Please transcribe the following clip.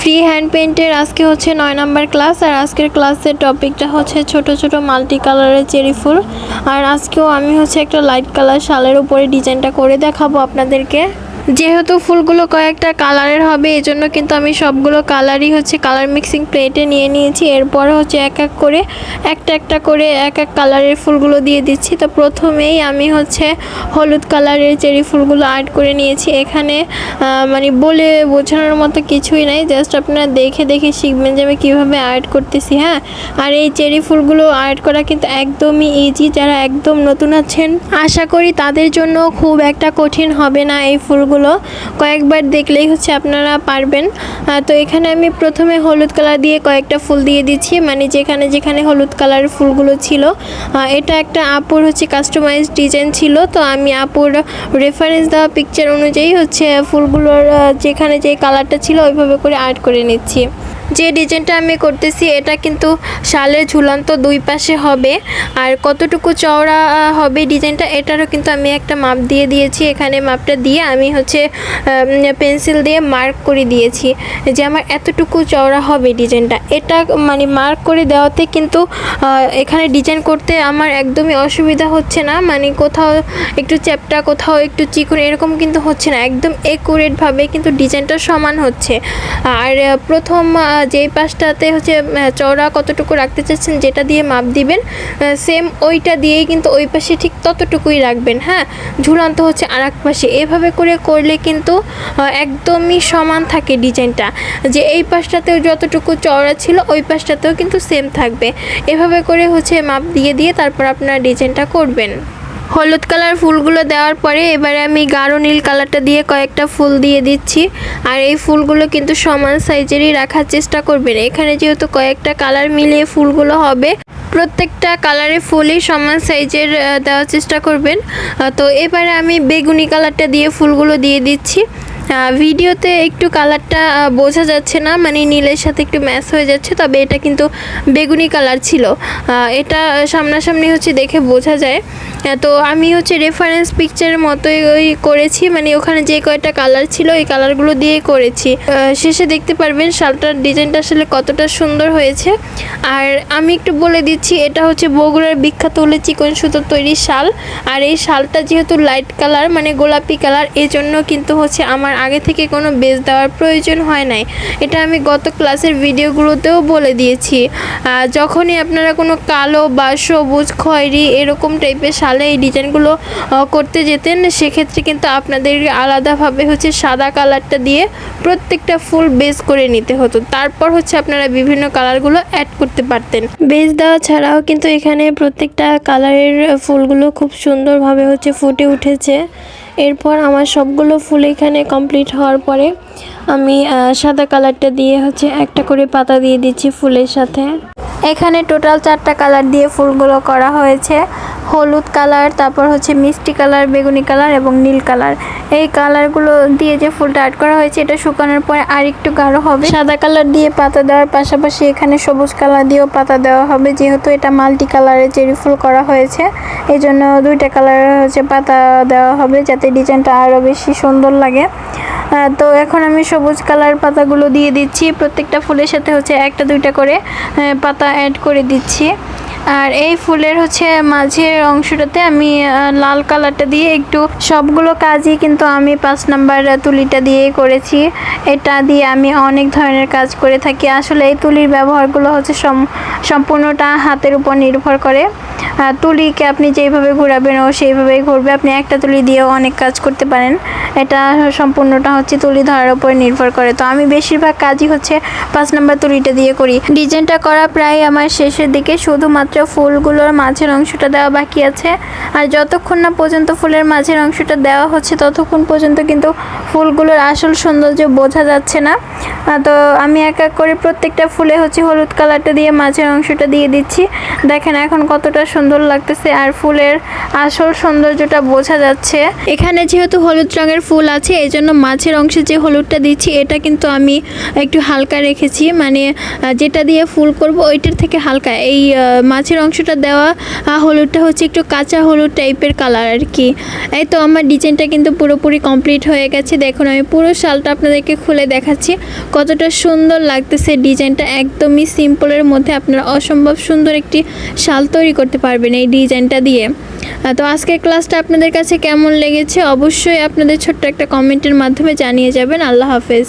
Free hand পেন্টের আজকে হচ্ছে নয় নাম্বার ক্লাস আর আজকের ক্লাসের টপিকটা হচ্ছে ছোট ছোট মাল্টি কালারের চেরি ফুল। আর আজকেও আমি হচ্ছে একটা লাইট কালার শালের উপরে ডিজাইনটা করে দেখাবো আপনাদেরকে। যেহেতু ফুলগুলো কয়েকটা কালারের হবে এই জন্য কিন্তু আমি সবগুলো কালারই হচ্ছে কালার মিক্সিং প্লেটে নিয়ে নিয়েছি। এরপর হচ্ছে এক এক করে, একটা একটা করে এক এক কালারের ফুলগুলো দিয়ে দিচ্ছি। তো প্রথমেই আমি হচ্ছে হলুদ কালারের চেরি ফুলগুলো আর্ট করে নিয়েছি। এখানে মানে বলে বোঝানোর মতো কিছুই নাই জাস্ট আপনারা দেখে দেখে শিখবেন যে আমি কীভাবে আর্ট করতেছি হ্যাঁ? আর এই চেরি ফুলগুলো আর্ট করা কিন্তু একদমই ইজি যারা একদম নতুন আছেন, আশা করি তাদের জন্য খুব একটা কঠিন হবে না এই ফুলগুলো কয়েকবার দেখলেই হচ্ছে আপনারা পারবেন। তো এখানে আমি প্রথমে হলুদ কালার দিয়ে কয়েকটা ফুল দিয়ে দিচ্ছি মানে যেখানে যেখানে হলুদ কালার ফুলগুলো ছিল। এটা একটা আপুর হচ্ছে কাস্টমাইজ ডিজাইন ছিল, তো আমি আপুর রেফারেন্স দেওয়া পিকচার অনুযায়ী হচ্ছে ফুলগুলোর যেখানে যে কালারটা ছিল ওইভাবে করে আর্ট করে নিচ্ছি। যে ডিজাইনটা আমি করতেছি, এটা কিন্তু শালের ঝুলন্ত দুই পাশে হবে। আর কতটুকু চওড়া হবে ডিজাইনটা, এটারও কিন্তু আমি একটা মাপ দিয়ে দিয়েছি। এখানে মাপটা দিয়ে আমি হচ্ছে পেন্সিল দিয়ে মার্ক করে দিয়েছি যে আমার এতটুকু চওড়া হবে ডিজাইনটা। এটা মানে মার্ক করে দেওয়াতে কিন্তু এখানে ডিজাইন করতে আমার একদমই অসুবিধা হচ্ছে না। মানে কোথাও একটু চ্যাপটা, কোথাও একটু চিকন, এরকম কিন্তু হচ্ছে না। একদম একুরেটভাবে কিন্তু ডিজাইনটা সমান হচ্ছে। আর প্রথম যেই পাশটাতে হচ্ছে চওড়া কতটুকু রাখতে চাচ্ছেন যেটা দিয়ে মাপ দিবেন সেম ওইটা দিয়েই কিন্তু ওই পাশে ঠিক ততটুকুই রাখবেন হ্যাঁ? ঝুলন্ত হচ্ছে আর এক পাশে। এভাবে করে করলে কিন্তু একদমই সমান থাকে ডিজাইনটা। যে এই পাশটাতেও যতটুকু চওড়া ছিল, ওই পাশটাতেও কিন্তু সেম থাকবে। এভাবে করে হচ্ছে মাপ দিয়ে দিয়ে তারপর আপনারা ডিজাইনটা করবেন। হলুদ কালার ফুলগুলো দেওয়ার পরে এবারে আমি গাঢ় নীল কালারটা দিয়ে কয়েকটা ফুল দিয়ে দিচ্ছি। আর এই ফুলগুলো কিন্তু সমান সাইজেরই রাখার চেষ্টা করবেন। এখানে যেহেতু কয়েকটা কালার মিলিয়ে ফুলগুলো হবে, প্রত্যেকটা কালারে ফুলই সমান সাইজের দেওয়ার চেষ্টা করবেন। তো এবারে আমি বেগুনি কালারটা দিয়ে ফুলগুলো দিয়ে দিচ্ছি। ভিডিওতে একটু কালারটা বোঝা যাচ্ছে না মানে নীলের সাথে একটু ম্যাচ হয়ে যাচ্ছে, তবে এটা কিন্তু বেগুনি কালার ছিল। এটা সামনাসামনি হচ্ছে দেখে বোঝা যায়। তো আমি হচ্ছে রেফারেন্স পিকচারের মতোই ওই করেছি মানে ওখানে যে কয়টা কালার ছিল, ওই কালারগুলো দিয়ে করেছি। শেষে দেখতে পারবেন শালটার ডিজাইনটা আসলে কতটা সুন্দর হয়েছে। আর আমি একটু বলে দিচ্ছি, এটা হচ্ছে বগুড়ার বিখ্যাত হলে চিকন সুতোর তৈরি শাল। আর এই শালটা যেহেতু লাইট কালার মানে গোলাপি কালার এই জন্য কিন্তু হচ্ছে আমার আগে থেকে কোনো বেস দেওয়ার প্রয়োজন হয় নাই। এটা আমি গত ক্লাসের ভিডিওগুলোতেও বলে দিয়েছি। যখনই আপনারা কোনো কালো বা সবুজ, খয়েরি এরকম টাইপের শালে এই ডিজাইনগুলো করতে যেতেন, সেক্ষেত্রে কিন্তু আপনাদের আলাদাভাবে হচ্ছে সাদা কালারটা দিয়ে প্রত্যেকটা ফুল বেস করে নিতে হতো। তারপর হচ্ছে আপনারা বিভিন্ন কালারগুলো অ্যাড করতে পারতেন। বেস দেওয়া ছাড়াও কিন্তু এখানে প্রত্যেকটা কালারের ফুলগুলো খুব সুন্দরভাবে হচ্ছে ফুটে উঠেছে। এরপর আমার সবগুলো ফুল এখানে কমপ্লিট হওয়ার পরে আমি সাদা কালারটা দিয়ে হচ্ছে একটা করে পাতা দিয়ে দিচ্ছি ফুলের সাথে। এখানে টোটাল চারটা কালার দিয়ে ফুলগুলো করা হয়েছে। হলুদ কালার, তারপর হচ্ছে মিষ্টি কালার, বেগুনি কালার এবং নীল কালার। এই কালারগুলো দিয়ে যে ফুলটা আর্ট করা হয়েছে, এটা শুকানোর পরে আর একটু গাঢ় হবে। সাদা কালার দিয়ে পাতা দেওয়ার পাশাপাশি এখানে সবুজ কালার দিয়েও পাতা দেওয়া হবে। যেহেতু এটা মাল্টি কালারের চেরি ফুল করা হয়েছে এই জন্য দুইটা কালার হচ্ছে পাতা দেওয়া হবে যাতে ডিজাইনটা আরও বেশি সুন্দর লাগে। তো এখন আমি সবুজ কালার পাতাগুলো দিয়ে দিচ্ছি। প্রত্যেকটা ফুলের সাথে হচ্ছে একটা দুইটা করে পাতা অ্যাড করে দিচ্ছি। আর এই ফুলের হচ্ছে মাঝের অংশটাতে আমি লাল কালারটা দিয়ে একটু সবগুলো কাজই কিন্তু আমি পাঁচ নাম্বার তুলিটা দিয়ে করেছি। এটা দিয়ে আমি অনেক ধরনের কাজ করে থাকি। আসলে এই তুলির ব্যবহারগুলো হচ্ছে সম- সম্পূর্ণটা হাতের উপর নির্ভর করে। তুলিকে আপনি যেইভাবে ঘোরাবেন, ও সেইভাবেই ঘুরবে। আপনি একটা তুলি দিয়েও অনেক কাজ করতে পারেন। এটা সম্পূর্ণটা হচ্ছে তুলি ধরার উপর নির্ভর করে। তো আমি বেশিরভাগ কাজই হচ্ছে পাঁচ নাম্বার তুলিটা দিয়ে করি। ডিজাইনটা করা প্রায় আমার শেষের দিকে। শুধুমাত্র ফুলগুলোর মাঝের অংশটা দেওয়া বাকি আছে। আর যতক্ষণ না পর্যন্ত ফুলের মাঝের অংশটা দেওয়া হচ্ছে, ততক্ষণ পর্যন্ত কিন্তু ফুলগুলোর আসল সৌন্দর্য বোঝা যাচ্ছে না। তো আমি এক এক করে প্রত্যেকটা ফুলে হচ্ছে হলুদ কালারটা দিয়ে মাঝের অংশটা দিয়ে দিচ্ছি। দেখেন এখন কতটা সুন্দর লাগতেছে আর ফুলের আসল সৌন্দর্যটা বোঝা যাচ্ছে। এখানে যেহেতু হলুদ রঙের ফুল আছে এই জন্য মাছের অংশে যে হলুদটা দিচ্ছি, এটা কিন্তু আমি একটু হালকা রেখেছি। মানে যেটা দিয়ে ফুল করব, ওইটার থেকে হালকা। এই মাছের অংশটা দেওয়া হলুদটা হচ্ছে একটু কাঁচা হলুদ টাইপের কালার আর কি। এই তো আমার ডিজাইনটা কিন্তু পুরোপুরি কমপ্লিট হয়ে গেছে। দেখুন, আমি পুরো শালটা আপনাদেরকে খুলে দেখাচ্ছি। কতটা সুন্দর লাগতেছে ডিজাইনটা। একদমই সিম্পলের মধ্যে আপনারা অসম্ভব সুন্দর একটি শাল তৈরি করতে পারবেন এই ডিজাইনটা দিয়ে। তো আজকের ক্লাসটা আপনাদের কাছে কেমন লেগেছে? অবশ্যই আপনাদের ছোট্ট একটা কমেন্টের মাধ্যমে জানিয়ে যাবেন। আল্লাহ হাফেজ।